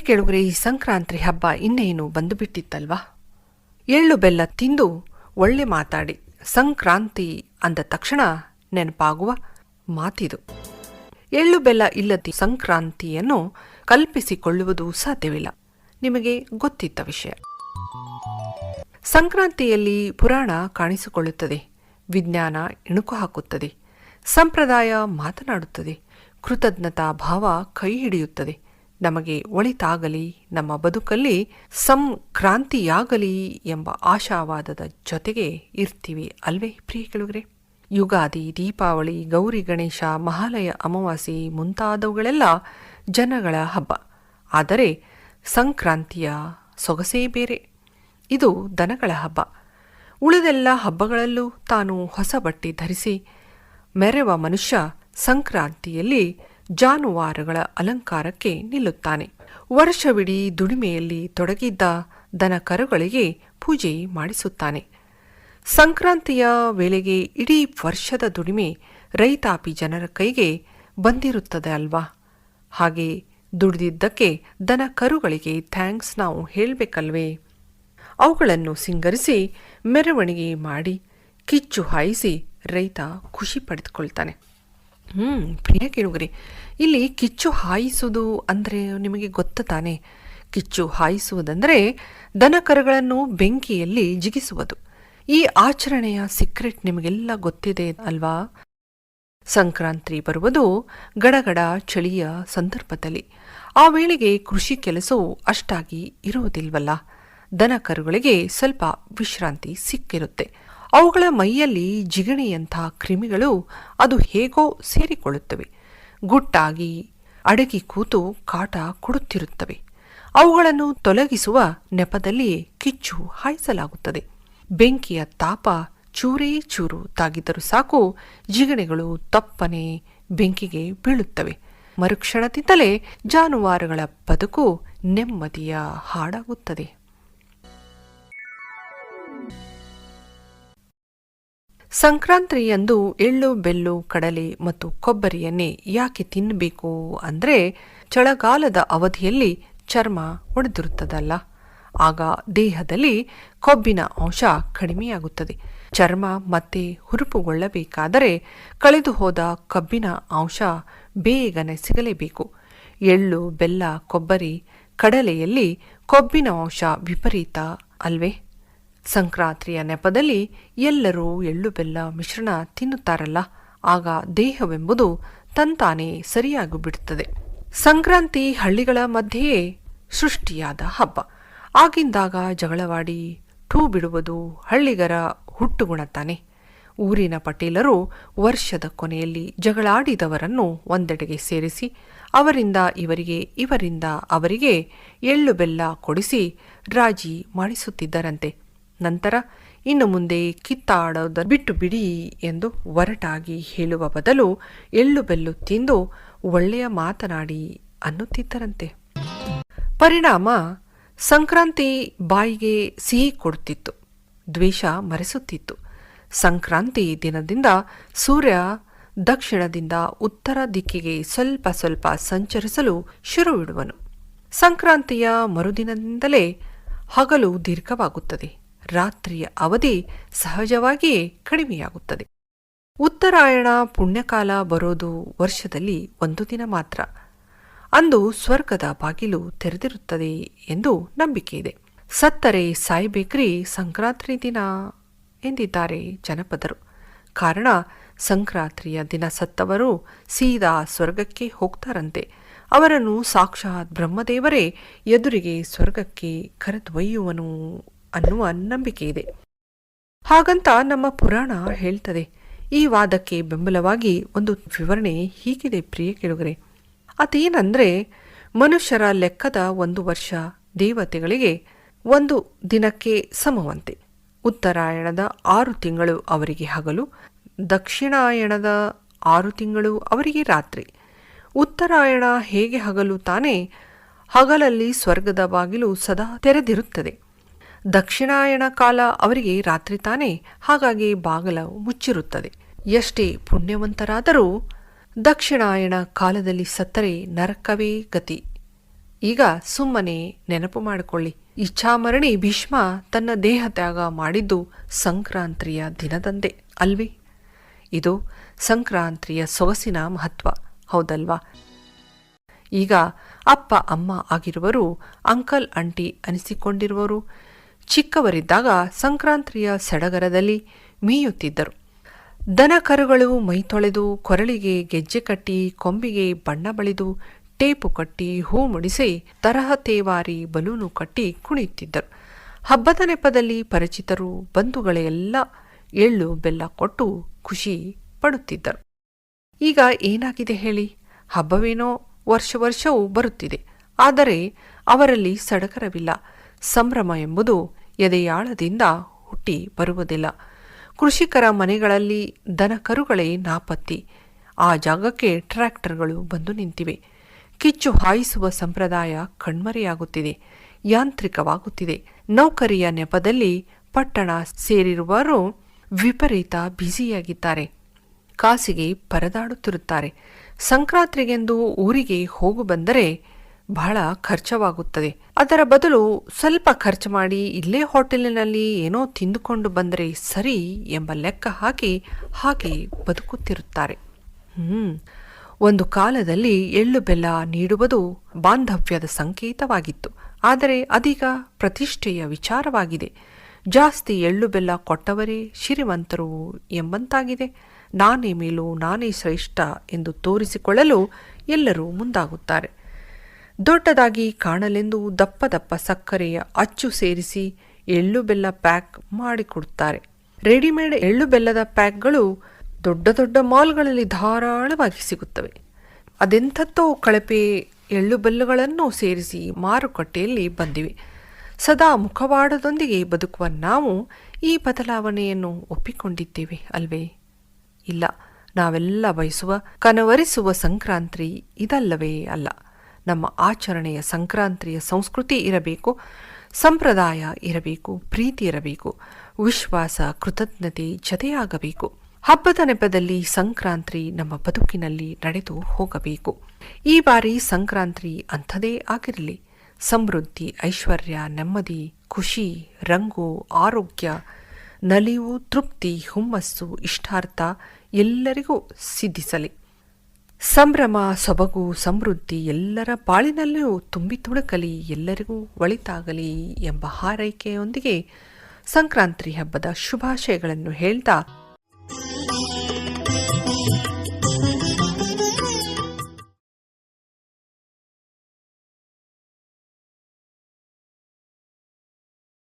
ಕೆಳಗರೆ, ಈ ಸಂಕ್ರಾಂತಿ ಹಬ್ಬ ಇನ್ನೇನು ಬಂದು ಬಿಟ್ಟಿತ್ತಲ್ವಾ ಎಳ್ಳು ಬೆಲ್ಲ ತಿಂದು ಒಳ್ಳೆ ಮಾತಾಡಿ, ಸಂಕ್ರಾಂತಿ ಅಂದ ತಕ್ಷಣ ನೆನಪಾಗುವ ಮಾತಿದು. ಎಳ್ಳು ಬೆಲ್ಲ ಇಲ್ಲದ ಸಂಕ್ರಾಂತಿಯನ್ನು ಕಲ್ಪಿಸಿಕೊಳ್ಳುವುದು ಸಾಧ್ಯವಿಲ್ಲ. ನಿಮಗೆ ಗೊತ್ತಿದ್ದ ವಿಷಯ. ಸಂಕ್ರಾಂತಿಯಲ್ಲಿ ಪುರಾಣ ಕಾಣಿಸಿಕೊಳ್ಳುತ್ತದೆ, ವಿಜ್ಞಾನ ಇಣುಕು ಹಾಕುತ್ತದೆ, ಸಂಪ್ರದಾಯ ಮಾತನಾಡುತ್ತದೆ, ಕೃತಜ್ಞತಾ ಭಾವ ಕೈ ಹಿಡಿಯುತ್ತದೆ ನಮಗೆ ಒಳಿತಾಗಲಿ, ನಮ್ಮ ಬದುಕಲ್ಲಿ ಸಂಕ್ರಾಂತಿಯಾಗಲಿ ಎಂಬ ಆಶಾವಾದದ ಜೊತೆಗೆ ಇರ್ತೀವಿ ಅಲ್ವೇ ಪ್ರಿಯ ಕೆಳಗರೆ? ಯುಗಾದಿ, ದೀಪಾವಳಿ, ಗೌರಿ, ಗಣೇಶ, ಮಹಾಲಯ, ಅಮಾವಾಸ್ಯೆ ಮುಂತಾದವುಗಳೆಲ್ಲ ಜನಗಳ ಹಬ್ಬ. ಆದರೆ ಸಂಕ್ರಾಂತಿಯ ಸೊಗಸೇ ಬೇರೆ. ಇದು ದನಗಳ ಹಬ್ಬ. ಉಳಿದೆಲ್ಲ ಹಬ್ಬಗಳಲ್ಲೂ ತಾನು ಹೊಸ ಬಟ್ಟೆ ಧರಿಸಿ, ಮೆರೆವ ಮನುಷ್ಯ ಸಂಕ್ರಾಂತಿಯಲ್ಲಿ ಜಾನುವಾರುಗಳ ಅಲಂಕಾರಕ್ಕೆ ನಿಲ್ಲುತ್ತಾನೆ. ವರ್ಷವಿಡೀ ದುಡಿಮೆಯಲ್ಲಿ ತೊಡಗಿದ್ದ ದನ ಕರುಗಳಿಗೆ ಪೂಜೆ ಮಾಡಿಸುತ್ತಾನೆ. ಸಂಕ್ರಾಂತಿಯ ವೇಳೆಗೆ ಇಡೀ ವರ್ಷದ ದುಡಿಮೆ ರೈತಾಪಿ ಜನರ ಕೈಗೆ ಬಂದಿರುತ್ತದೆ ಅಲ್ವಾ? ಹಾಗೆ ದುಡಿದಿದ್ದಕ್ಕೆ ದನ ಕರುಗಳಿಗೆ ಥ್ಯಾಂಕ್ಸ್ ನಾವು ಹೇಳಬೇಕಲ್ವೇ? ಅವುಗಳನ್ನು ಸಿಂಗರಿಸಿ, ಮೆರವಣಿಗೆ ಮಾಡಿ, ಕಿಚ್ಚು ಹಾಯಿಸಿ ರೈತ ಖುಷಿ ಪಡೆದುಕೊಳ್ತಾನೆ. ಹ್ಮ್, ಪ್ರಿಯ ಕೇಳುಗರಿ, ಇಲ್ಲಿ ಕಿಚ್ಚು ಹಾಯಿಸುವುದು ಅಂದ್ರೆ ನಿಮಗೆ ಗೊತ್ತ ತಾನೆ? ಕಿಚ್ಚು ಹಾಯಿಸುವುದಂದ್ರೆ ದನಕರುಗಳನ್ನು ಬೆಂಕಿಯಲ್ಲಿ ಜಿಗಿಸುವುದು. ಈ ಆಚರಣೆಯ ಸೀಕ್ರೆಟ್ ನಿಮಗೆಲ್ಲ ಗೊತ್ತಿದೆ ಅಲ್ವಾ? ಸಂಕ್ರಾಂತಿ ಬರುವುದು ಗಡಗಡ ಚಳಿಯ ಸಂದರ್ಭದಲ್ಲಿ. ಆ ವೇಳೆಗೆ ಕೃಷಿ ಕೆಲಸವು ಅಷ್ಟಾಗಿ ಇರುವುದಿಲ್ವಲ್ಲ? ದನ ಕರುಗಳಿಗೆ ಸ್ವಲ್ಪ ವಿಶ್ರಾಂತಿ ಸಿಕ್ಕಿರುತ್ತೆ. ಅವುಗಳ ಮೈಯಲ್ಲಿ ಜಿಗಣೆಯಂಥ ಕ್ರಿಮಿಗಳು ಅದು ಹೇಗೋ ಸೇರಿಕೊಳ್ಳುತ್ತವೆ. ಗುಟ್ಟಾಗಿ ಅಡಗಿ ಕೂತು ಕಾಟ ಕೊಡುತ್ತಿರುತ್ತವೆ. ಅವುಗಳನ್ನು ತೊಲಗಿಸುವ ನೆಪದಲ್ಲಿ ಕಿಚ್ಚು ಹಾಯಿಸಲಾಗುತ್ತದೆ. ಬೆಂಕಿಯ ತಾಪ ಚೂರೇ ಚೂರು ತಾಗಿದ್ದರೂ ಸಾಕು ಜಿಗಣೆಗಳು ತಪ್ಪನೆ ಬೆಂಕಿಗೆ ಬೀಳುತ್ತವೆ. ಮರುಕ್ಷಣದಿಂದಲೇ ಜಾನುವಾರುಗಳ ಬದುಕು ನೆಮ್ಮದಿಯ ಹಾಡಾಗುತ್ತದೆ. ಸಂಕ್ರಾಂತಿಯಂದು ಎಳ್ಳು, ಬೆಲ್ಲು, ಕಡಲೆ ಮತ್ತು ಕೊಬ್ಬರಿಯನ್ನೇ ಯಾಕೆ ತಿನ್ನಬೇಕು ಅಂದರೆ ಚಳಗಾಲದ ಅವಧಿಯಲ್ಲಿ ಚರ್ಮ ಒಡೆದಿರುತ್ತದಲ್ಲ. ಆಗ ದೇಹದಲ್ಲಿ ಕೊಬ್ಬಿನ ಅಂಶ ಕಡಿಮೆಯಾಗುತ್ತದೆ. ಚರ್ಮ ಮತ್ತೆ ಹುರುಪುಗೊಳ್ಳಬೇಕಾದರೆ ಕಳೆದು ಹೋದ ಕಬ್ಬಿನ ಅಂಶ ಬೇಗನೆ ಸಿಗಲೇಬೇಕು. ಎಳ್ಳು, ಬೆಲ್ಲ, ಕೊಬ್ಬರಿ ಕಡಲೆಯಲ್ಲಿ ಕೊಬ್ಬಿನ ಅಂಶ ವಿಪರೀತ ಅಲ್ವೇ? ಸಂಕ್ರಾಂತಿಯ ನೆಪದಲ್ಲಿ ಎಲ್ಲರೂ ಎಳ್ಳು ಬೆಲ್ಲ ಮಿಶ್ರಣ ತಿನ್ನುತ್ತಾರಲ್ಲ, ಆಗ ದೇಹವೆಂಬುದು ತಂತಾನೇ ಸರಿಯಾಗಿ ಬಿಡುತ್ತದೆ ಸಂಕ್ರಾಂತಿ ಹಳ್ಳಿಗಳ ಮಧ್ಯೆಯೇ ಸೃಷ್ಟಿಯಾದ ಹಬ್ಬ. ಆಗಿಂದಾಗ ಜಗಳವಾಡಿ, ಠೂ ಬಿಡುವುದು ಹಳ್ಳಿಗರ ಹುಟ್ಟುಗುಣ ತಾನೆ. ಊರಿನ ಪಟೇಲರು ವರ್ಷದ ಕೊನೆಯಲ್ಲಿ ಜಗಳಾಡಿದವರನ್ನು ಒಂದೆಡೆಗೆ ಸೇರಿಸಿ, ಅವರಿಂದ ಇವರಿಗೆ, ಇವರಿಂದ ಅವರಿಗೆ ಎಳ್ಳು ಬೆಲ್ಲ ಕೊಡಿಸಿ ರಾಜಿ ಮಾಡಿಸುತ್ತಿದ್ದರಂತೆ. ನಂತರ ಇನ್ನು ಮುಂದೆ ಕಿತ್ತಾಡೋದ ಬಿಟ್ಟು ಬಿಡಿ ಎಂದು ಒರಟಾಗಿ ಹೇಳುವ ಬದಲು ಎಳ್ಳು ಬೆಲ್ಲು ತಿಂದು ಒಳ್ಳೆಯ ಮಾತನಾಡಿ ಅನ್ನುತ್ತಿದ್ದರಂತೆ. ಪರಿಣಾಮ ಸಂಕ್ರಾಂತಿ ಬಾಯಿಗೆ ಸಿಹಿ ಕೊಡುತ್ತಿತ್ತು, ದ್ವೇಷ ಮರೆಸುತ್ತಿತ್ತು. ಸಂಕ್ರಾಂತಿ ದಿನದಿಂದ ಸೂರ್ಯ ದಕ್ಷಿಣದಿಂದ ಉತ್ತರ ದಿಕ್ಕಿಗೆ ಸ್ವಲ್ಪ ಸ್ವಲ್ಪ ಸಂಚರಿಸಲು ಶುರುವಿಡುವನು. ಸಂಕ್ರಾಂತಿಯ ಮರುದಿನದಿಂದಲೇ ಹಗಲು ದೀರ್ಘವಾಗುತ್ತದೆ. ರಾತ್ರಿಯ ಅವಧಿ ಸಹಜವಾಗಿಯೇ ಕಡಿಮೆಯಾಗುತ್ತದೆ. ಉತ್ತರಾಯಣ ಪುಣ್ಯಕಾಲ ಬರೋದು ವರ್ಷದಲ್ಲಿ ಒಂದು ದಿನ ಮಾತ್ರ. ಅಂದು ಸ್ವರ್ಗದ ಬಾಗಿಲು ತೆರೆದಿರುತ್ತದೆ ಎಂದು ನಂಬಿಕೆ ಇದೆ. ಸತ್ತರೆ ಸಾಯ್ಬೇಕ್ರಿ ಸಂಕ್ರಾಂತಿ ದಿನ ಎಂದಿದ್ದಾರೆ ಜನಪದರು. ಕಾರಣ ಸಂಕ್ರಾಂತಿಯ ದಿನ ಸತ್ತವರು ಸೀದಾ ಸ್ವರ್ಗಕ್ಕೆ ಹೋಗ್ತಾರಂತೆ. ಅವರನ್ನು ಸಾಕ್ಷಾತ್ ಬ್ರಹ್ಮದೇವರೇ ಎದುರಿಗೆ ಸ್ವರ್ಗಕ್ಕೆ ಕರೆದೊಯ್ಯುವನು ಅನ್ನುವ ನಂಬಿಕೆ ಇದೆ. ಹಾಗಂತ ನಮ್ಮ ಪುರಾಣ ಹೇಳ್ತದೆ, ಈ ವಾದಕ್ಕೆ ಬೆಂಬಲವಾಗಿ ಒಂದು ವಿವರಣೆ ಹೀಗಿದೆ ಪ್ರಿಯ ಕೆಳಗರೆ. ಅದೇನಂದ್ರೆ, ಮನುಷ್ಯರ ಲೆಕ್ಕದ ಒಂದು ವರ್ಷ ದೇವತೆಗಳಿಗೆ ಒಂದು ದಿನಕ್ಕೆ ಸಮವಂತೆ. ಉತ್ತರಾಯಣದ ಆರು ತಿಂಗಳು ಅವರಿಗೆ ಹಗಲು, ದಕ್ಷಿಣಾಯಣದ ಆರು ತಿಂಗಳು ಅವರಿಗೆ ರಾತ್ರಿ. ಉತ್ತರಾಯಣ ಹೇಗೆ ಹಗಲು ತಾನೇ ಹಗಲಲ್ಲಿ ಸ್ವರ್ಗದ ಬಾಗಿಲು ಸದಾ ತೆರೆದಿರುತ್ತದೆ. ದಕ್ಷಿಣಾಯಣ ಕಾಲ ಅವರಿಗೆ ರಾತ್ರಿ ತಾನೇ ಹಾಗಾಗಿ ಬಾಗಲ ಮುಚ್ಚಿರುತ್ತದೆ. ಎಷ್ಟೇ ಪುಣ್ಯವಂತರಾದರೂ ದಕ್ಷಿಣಾಯಣ ಕಾಲದಲ್ಲಿ ಸತ್ತರೆ ನರಕವೇ ಗತಿ. ಈಗ ಸುಮ್ಮನೆ ನೆನಪು ಮಾಡಿಕೊಳ್ಳಿ. ಇಚ್ಛಾಮರಣಿ ಭೀಷ್ಮ ತನ್ನ ದೇಹ ತ್ಯಾಗ ಮಾಡಿದ್ದು ಸಂಕ್ರಾಂತಿಯ ದಿನದಂದೇ ಅಲ್ವೇ? ಇದು ಸಂಕ್ರಾಂತಿಯ ಸೊಗಸಿನ ಮಹತ್ವ, ಹೌದಲ್ವಾ? ಈಗ ಅಪ್ಪ ಅಮ್ಮ ಆಗಿರುವರು, ಅಂಕಲ್ ಅಂಟಿ ಅನಿಸಿಕೊಂಡಿರುವರು. ಚಿಕ್ಕವರಿದ್ದಾಗ ಸಂಕ್ರಾಂತಿಯ ಸಡಗರದಲ್ಲಿ ಮೀಯುತ್ತಿದ್ದರು. ದನ ಕರುಗಳು ಮೈ ತೊಳೆದು ಕೊರಳಿಗೆ ಗೆಜ್ಜೆ ಕಟ್ಟಿ ಕೊಂಬಿಗೆ ಬಣ್ಣ ಬಳಿದು ಟೇಪು ಕಟ್ಟಿ ಹೂ ಮುಡಿಸಿ ತರಹ ತೇವಾರಿ ಬಲೂನು ಕಟ್ಟಿ ಕುಣಿಯುತ್ತಿದ್ದರು. ಹಬ್ಬದ ನೆಪದಲ್ಲಿ ಪರಿಚಿತರು ಬಂಧುಗಳೆಲ್ಲ ಎಳ್ಳು ಬೆಲ್ಲ ಕೊಟ್ಟು ಖುಷಿ ಪಡುತ್ತಿದ್ದರು. ಈಗ ಏನಾಗಿದೆ ಹೇಳಿ? ಹಬ್ಬವೇನೋ ವರ್ಷ ವರ್ಷವೂ ಬರುತ್ತಿದೆ. ಆದರೆ ಅವರಲ್ಲಿ ಸಡಗರವಿಲ್ಲ. ಸಂಭ್ರಮ ಎಂಬುದು ಎದೆಯಾಳದಿಂದ ಹುಟ್ಟಿ ಬರುವುದಿಲ್ಲ. ಕೃಷಿಕರ ಮನೆಗಳಲ್ಲಿ ದನ ಕರುಗಳೇ ನಾಪತ್ತಿ. ಆ ಜಾಗಕ್ಕೆ ಟ್ರ್ಯಾಕ್ಟರ್ಗಳು ಬಂದು ನಿಂತಿವೆ. ಕಿಚ್ಚು ಹಾಯಿಸುವ ಸಂಪ್ರದಾಯ ಕಣ್ಮರೆಯಾಗುತ್ತಿದೆ. ಯಾಂತ್ರಿಕವಾಗುತ್ತಿದೆ. ನೌಕರಿಯ ನೆಪದಲ್ಲಿ ಪಟ್ಟಣ ಸೇರಿರುವವರು ವಿಪರೀತ ಬ್ಯುಸಿಯಾಗಿದ್ದಾರೆ. ಕಾಸಿಗೆ ಪರದಾಡುತ್ತಿರುತ್ತಾರೆ. ಸಂಕ್ರಾಂತಿಗೆಂದು ಊರಿಗೆ ಹೋಗು ಬಂದರೆ ಬಹಳ ಖರ್ಚವಾಗುತ್ತದೆ. ಅದರ ಬದಲು ಸ್ವಲ್ಪ ಖರ್ಚು ಮಾಡಿ ಇಲ್ಲೇ ಹೋಟೆಲಿನಲ್ಲಿ ಏನೋ ತಿಂದುಕೊಂಡು ಬಂದರೆ ಸರಿ ಎಂಬ ಲೆಕ್ಕ ಹಾಕಿ ಹಾಗೆ ಬದುಕುತ್ತಿರುತ್ತಾರೆ. ಹ್ಮ್. ಒಂದು ಕಾಲದಲ್ಲಿ ಎಳ್ಳು ಬೆಲ್ಲ ನೀಡುವುದು ಬಾಂಧವ್ಯದ ಸಂಕೇತವಾಗಿತ್ತು. ಆದರೆ ಅದೀಗ ಪ್ರತಿಷ್ಠೆಯ ವಿಚಾರವಾಗಿದೆ. ಜಾಸ್ತಿ ಎಳ್ಳು ಬೆಲ್ಲ ಕೊಟ್ಟವರೇ ಶ್ರೀಮಂತರು ಎಂಬಂತಾಗಿದೆ. ನಾನೇ ಮೇಲು ನಾನೇ ಶ್ರೇಷ್ಠ ಎಂದು ತೋರಿಸಿಕೊಳ್ಳಲು ಎಲ್ಲರೂ ಮುಂದಾಗುತ್ತಾರೆ. ದೊಡ್ಡದಾಗಿ ಕಾಣಲೆಂದು ದಪ್ಪ ದಪ್ಪ ಸಕ್ಕರೆಯ ಅಚ್ಚು ಸೇರಿಸಿ ಎಳ್ಳು ಬೆಲ್ಲ ಪ್ಯಾಕ್ ಮಾಡಿಕೊಡುತ್ತಾರೆ ರೆಡಿಮೇಡ್ ಎಳ್ಳು ಬೆಲ್ಲದ ಪ್ಯಾಕ್ಗಳು ದೊಡ್ಡ ದೊಡ್ಡ ಮಾಲ್ಗಳಲ್ಲಿ ಧಾರಾಳವಾಗಿ ಸಿಗುತ್ತವೆ. ಅದೆಂಥದ್ದೋ ಕಳಪೆ ಎಳ್ಳು ಬೆಲ್ಲಗಳನ್ನು ಸೇರಿಸಿ ಮಾರುಕಟ್ಟೆಯಲ್ಲಿ ಬಂದಿವೆ. ಸದಾ ಮುಖವಾಡದೊಂದಿಗೆ ಬದುಕುವ ನಾವು ಈ ಬದಲಾವಣೆಯನ್ನು ಒಪ್ಪಿಕೊಂಡಿದ್ದೇವೆ ಅಲ್ವೇ? ಇಲ್ಲ, ನಾವೆಲ್ಲ ಬಯಸುವ, ಕನವರಿಸುವ ಸಂಕ್ರಾಂತಿ ಇದಲ್ಲವೇ ಅಲ್ಲ. ನಮ್ಮ ಆಚರಣೆಯ ಸಂಕ್ರಾಂತಿಯ ಸಂಸ್ಕೃತಿ ಇರಬೇಕು, ಸಂಪ್ರದಾಯ ಇರಬೇಕು, ಪ್ರೀತಿ ಇರಬೇಕು, ವಿಶ್ವಾಸ, ಕೃತಜ್ಞತೆ ಜತೆಯಾಗಬೇಕು. ಹಬ್ಬದ ನೆಪದಲ್ಲಿ ಸಂಕ್ರಾಂತಿ ನಮ್ಮ ಬದುಕಿನಲ್ಲಿ ನಡೆದು ಹೋಗಬೇಕು. ಈ ಬಾರಿ ಸಂಕ್ರಾಂತಿ ಅಂಥದೇ ಆಗಿರಲಿ. ಸಮೃದ್ಧಿ, ಐಶ್ವರ್ಯ, ನೆಮ್ಮದಿ, ಖುಷಿ, ರಂಗು, ಆರೋಗ್ಯ, ನಲಿವು, ತೃಪ್ತಿ, ಹುಮ್ಮಸ್ಸು, ಇಷ್ಟಾರ್ಥ ಎಲ್ಲರಿಗೂ ಸಿದ್ಧಿಸಲಿ. ಸಂಭ್ರಮ, ಸೊಬಗು, ಸಮೃದ್ಧಿ ಎಲ್ಲರ ಬಾಳಿನಲ್ಲೂ ತುಂಬಿ ತುಳುಕಲಿ, ಎಲ್ಲರಿಗೂ ಒಳಿತಾಗಲಿ ಎಂಬ ಹಾರೈಕೆಯೊಂದಿಗೆ ಸಂಕ್ರಾಂತಿ ಹಬ್ಬದ ಶುಭಾಶಯಗಳನ್ನು ಹೇಳ್ತಾ